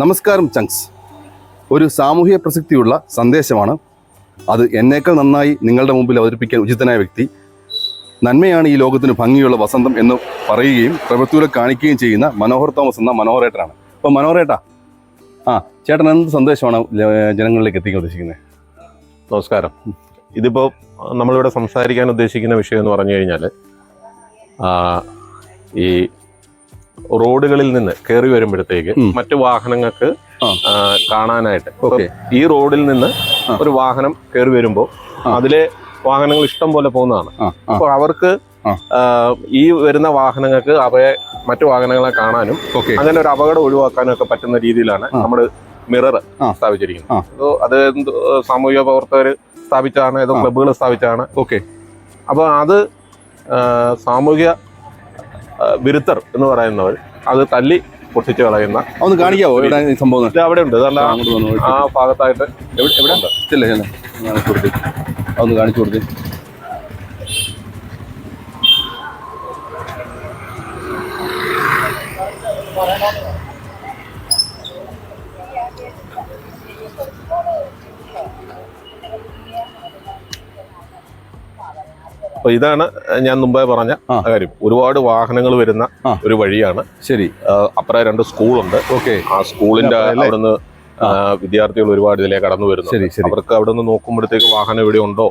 നമസ്കാരം ചങ്സ് ഒരു സാമൂഹിക പ്രസക്തിയുള്ള സന്ദേശമാണ്. അത് എന്നേക്കാൾ നന്നായി നിങ്ങളുടെ മുമ്പിൽ അവതരിപ്പിക്കാൻ ഉചിതനായ വ്യക്തി. നന്മയാണ് ഈ ലോകത്തിന് ഭംഗിയുള്ള വസന്തം എന്ന് പറയുകയും പ്രവൃത്തിയിലെ കാണിക്കുകയും ചെയ്യുന്ന മനോഹർ തോമസ് എന്ന മനോഹരേട്ടനാണ്. അപ്പോൾ മനോഹരേട്ടാ ആ ചേട്ടൻ എന്ത് സന്ദേശമാണ് ജനങ്ങളിലേക്ക് എത്തിക്കാൻ ഉദ്ദേശിക്കുന്നത്? നമസ്കാരം. ഇതിപ്പോൾ നമ്മളിവിടെ സംസാരിക്കാൻ ഉദ്ദേശിക്കുന്ന വിഷയം എന്ന് പറഞ്ഞു കഴിഞ്ഞാൽ ഈ റോഡുകളിൽ നിന്ന് കയറി വരുമ്പോഴത്തേക്ക്. മറ്റു വാഹനങ്ങൾക്ക് കാണാനായിട്ട്. ഈ റോഡിൽ നിന്ന് ഒരു വാഹനം കയറി വരുമ്പോൾ അതിലെ വാഹനങ്ങൾ ഇഷ്ടം പോലെ പോകുന്നതാണ്. അപ്പോൾ അവർക്ക് ഈ വരുന്ന വാഹനങ്ങൾക്ക് അവയെ മറ്റു വാഹനങ്ങളെ കാണാനും അങ്ങനെ ഒരു അപകടം ഒഴിവാക്കാനും ഒക്കെ പറ്റുന്ന രീതിയിലാണ്. നമ്മൾ മിറർ സ്ഥാപിച്ചിരിക്കുന്നത്. അപ്പോ അത് എന്ത് സാമൂഹിക പ്രവർത്തകർ സ്ഥാപിച്ചതാണ് ഏതോ ക്ലബുകൾ സ്ഥാപിച്ചതാണ്. ഓക്കെ. അപ്പോൾ അത് സാമൂഹിക വിരുദ്ധർ എന്ന് പറയുന്നവർ അത് തല്ലി പൊട്ടിച്ച് കളയുന്ന ഒന്ന് കാണിക്കാവോ? ഇവിടെ ഈ സംഭവം? ഇത് അവിടെ ഉണ്ട് ഇതല്ല ആ ഭാഗത്തായിട്ട് എവിടെ എവിടെ. ഇല്ല ഞാൻ കാണിച്ചു കൊടുത്തു. അതൊന്ന് കാണിച്ചു കൊടുത്ത്. അപ്പൊ ഇതാണ് ഞാൻ മുമ്പേ പറഞ്ഞ. കാര്യം. ഒരുപാട് വാഹനങ്ങൾ വരുന്ന ഒരു വഴിയാണ്. ശരി. അപ്പുറം രണ്ട് സ്കൂളുണ്ട്. ഓക്കെ. ആ സ്കൂളിന്റെ? അവിടുന്ന് വിദ്യാർത്ഥികൾ ഒരുപാട് ഇതിലേക്ക് കടന്നു വരുന്നു. ശരി ശരി. അവർക്ക് അവിടെ നിന്ന് നോക്കുമ്പോഴത്തേക്ക് വാഹനം ഇവിടെ ഉണ്ടോ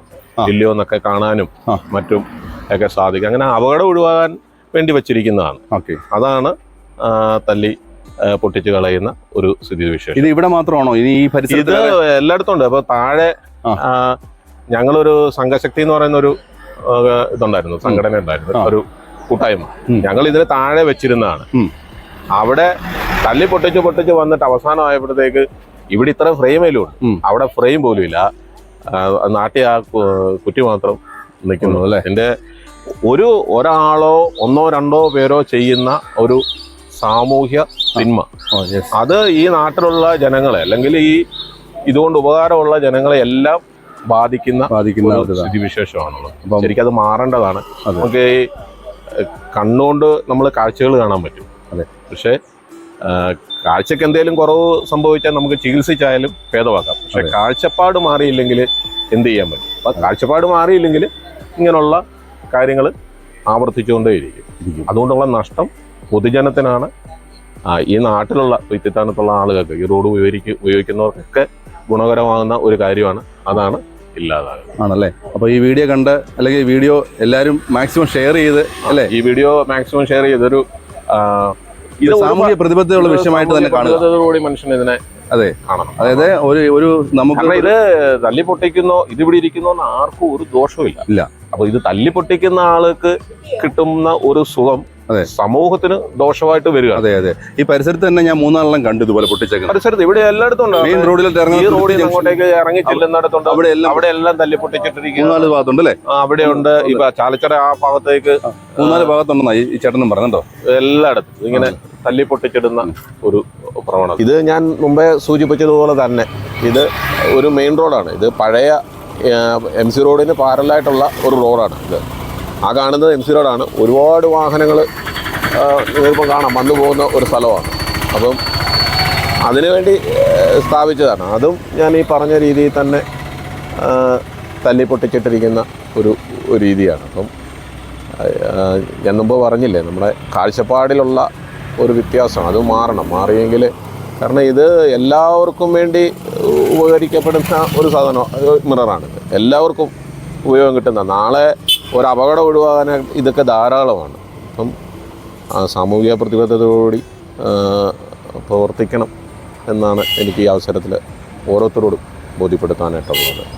ഇല്ലയോ എന്നൊക്കെ കാണാനും. മറ്റും ഒക്കെ സാധിക്കും. അങ്ങനെ അപകടം ഒഴിവാകാൻ വേണ്ടി വെച്ചിരിക്കുന്നതാണ്. ഓക്കെ. അതാണ് തല്ലി പൊട്ടിച്ചു കളയുന്ന ഒരു സ്ഥിതി വിശേഷം ഇത് ഇവിടെ മാത്രമാണോ? ഇനി ഈ ഇത് പരിസരത്ത് എല്ലായിടത്തും ഉണ്ട്. അപ്പൊ താഴെ ഞങ്ങളൊരു സംഘശക്തി എന്ന് പറയുന്ന ഒരു ഇതുണ്ടായിരുന്നു സംഘടന ഉണ്ടായിരുന്നു ഒരു കൂട്ടായ്മ. ഞങ്ങൾ ഇതിന് താഴെ വെച്ചിരുന്നതാണ്. അവിടെ തല്ലി പൊട്ടിച്ച് പൊട്ടിച്ച് വന്നിട്ട് അവസാനമായപ്പോഴത്തേക്ക് ഇവിടെ ഇത്ര ഫ്രെയിമേലും ഉണ്ട്. അവിടെ ഫ്രെയിം പോലും ഇല്ല. നാട്ടിൽ ആ കുറ്റി മാത്രം നിൽക്കുന്നു അല്ലേ? എന്റെ ഒരു ഒരാളോ ഒന്നോ രണ്ടോ പേരോ ചെയ്യുന്ന ഒരു സാമൂഹ്യ തിന്മ. അത് ഈ നാട്ടിലുള്ള ജനങ്ങളെ അല്ലെങ്കിൽ ഈ ഇതുകൊണ്ട് ഉപകാരമുള്ള ജനങ്ങളെ എല്ലാം ബാധിക്കുന്ന ബാധിക്കുന്ന. സ്ഥിതിവിശേഷമാണുള്ളത് ശരിക്കും അത് മാറേണ്ടതാണ്. നമുക്ക് ഈ കണ്ണുകൊണ്ട് നമ്മൾ കാഴ്ചകൾ കാണാൻ പറ്റും അതെ. പക്ഷേ കാഴ്ചക്ക് എന്തെങ്കിലും കുറവ് സംഭവിച്ചാൽ നമുക്ക് ചികിത്സിച്ചായാലും ഭേദമാക്കാം പക്ഷെ. കാഴ്ചപ്പാട് മാറിയില്ലെങ്കിൽ എന്ത് ചെയ്യാൻ പറ്റും അപ്പം കാഴ്ചപ്പാട് മാറിയില്ലെങ്കിൽ ഇങ്ങനെയുള്ള കാര്യങ്ങൾ ആവർത്തിച്ചുകൊണ്ടേയിരിക്കും. അതുകൊണ്ടുള്ള നഷ്ടം പൊതുജനത്തിനാണ് ഈ നാട്ടിലുള്ള വ്യക്തിത്താനത്തുള്ള ആളുകൾക്ക് ഈ റോഡ് ഉപയോഗിക്ക ഉപയോഗിക്കുന്നവർക്കൊക്കെ ഗുണകരമാകുന്ന ഒരു കാര്യമാണ് അതാണ് ഇല്ലാതാകുന്നത് ആണല്ലേ അപ്പൊ ഈ വീഡിയോ കണ്ട് അല്ലെങ്കിൽ ഈ വീഡിയോ എല്ലാരും മാക്സിമം ഷെയർ ചെയ്ത് അല്ലേ ഈ വീഡിയോ മാക്സിമം ഷെയർ ചെയ്തൊരു ഇത് സാമൂഹിക പ്രതിബദ്ധതയുള്ള വിഷയമായിട്ട് തന്നെ കാണുന്നതോടുകൂടി കാണുക മനുഷ്യൻ ഇതിനെ അതെ. അതായത് ഒരു ഒരു നമുക്ക് ഇത് തല്ലി പൊട്ടിക്കുന്നോ ഇത് ഇവിടെ ഇരിക്കുന്നോ ആർക്കും ഒരു ദോഷവും ഇല്ല. അപ്പൊ ഇത് തല്ലി പൊട്ടിക്കുന്ന ആൾക്ക് കിട്ടുന്ന ഒരു സുഖം. സമൂഹത്തിന് ദോഷമായിട്ട് വരിക. അതെ അതെ. ഈ പരിസരത്ത് തന്നെ ഞാൻ മൂന്നാളെല്ലാം കണ്ടു ഇതുപോലെ പൊട്ടിച്ചേക്കുന്നത്. പരിസരത്ത് ഇവിടെ എല്ലായിടത്തും ഉണ്ട്. മെയിൻ റോഡിൽ ഈ റോഡിൽ അങ്ങോട്ടേക്ക് ഇറങ്ങി ചെല്ലുന്നിടത്തുണ്ട്. അവിടെ എല്ലാം അവിടെ എല്ലാം തല്ലി പൊട്ടിച്ചിട്ടിരിക്കുന്നു മൂന്നാൽ ഭാഗത്തുണ്ട് അല്ലേ? ആ, അവിടെയുണ്ട് ഇപ്പൊ ചാലച്ചറ ആ ഭാഗത്തേക്ക് മൂന്നാൽ ഭാഗത്തുണ്ടെന്നാ ഈ ഈ ചേട്ടനും പറഞ്ഞോ എല്ലായിടത്തും ഇങ്ങനെ തല്ലി പൊട്ടിച്ചിടുന്ന ഒരു പ്രവണത ഇത് ഞാൻ മുമ്പേ സൂചിപ്പിച്ചതുപോലെ തന്നെ. ഇത് ഒരു മെയിൻ റോഡാണ് ഇത് പഴയ എം സി റോഡിന് പാരലായിട്ടുള്ള ഒരു റോഡാണ് ഇത്. ആ കാണുന്നത് എം സി റോഡാണ് ഒരുപാട് വാഹനങ്ങൾ നിങ്ങളിപ്പോൾ കാണാം. വന്നു പോകുന്ന ഒരു സ്ഥലമാണ്. അപ്പം അതിനുവേണ്ടി സ്ഥാപിച്ചതാണ്. അതും ഞാൻ ഈ പറഞ്ഞ രീതിയിൽ തന്നെ തല്ലി പൊട്ടിച്ചിട്ടിരിക്കുന്ന ഒരു രീതിയാണ്. അപ്പം ഞാൻ മുമ്പ് പറഞ്ഞില്ലേ നമ്മുടെ കാഴ്ചപ്പാടിലുള്ള ഒരു വ്യത്യാസം അത് മാറണം. മാറിയെങ്കിൽ കാരണം ഇത് എല്ലാവർക്കും വേണ്ടി ഉപകരിക്കപ്പെടുന്ന ഒരു സാധനം മിററാണിത് എല്ലാവർക്കും ഉപയോഗം കിട്ടുന്ന നാളെ ഒരു അപകടം ഒഴിവാകാൻ ഇതൊക്കെ ധാരാളമാണ്. അപ്പം സാമൂഹിക പ്രതിബദ്ധതയോടുകൂടി പ്രവർത്തിക്കണം എന്നാണ് എനിക്ക് ഈ അവസരത്തിൽ ഓരോരുത്തരോടും ബോധ്യപ്പെടുത്താനായിട്ടുള്ളത്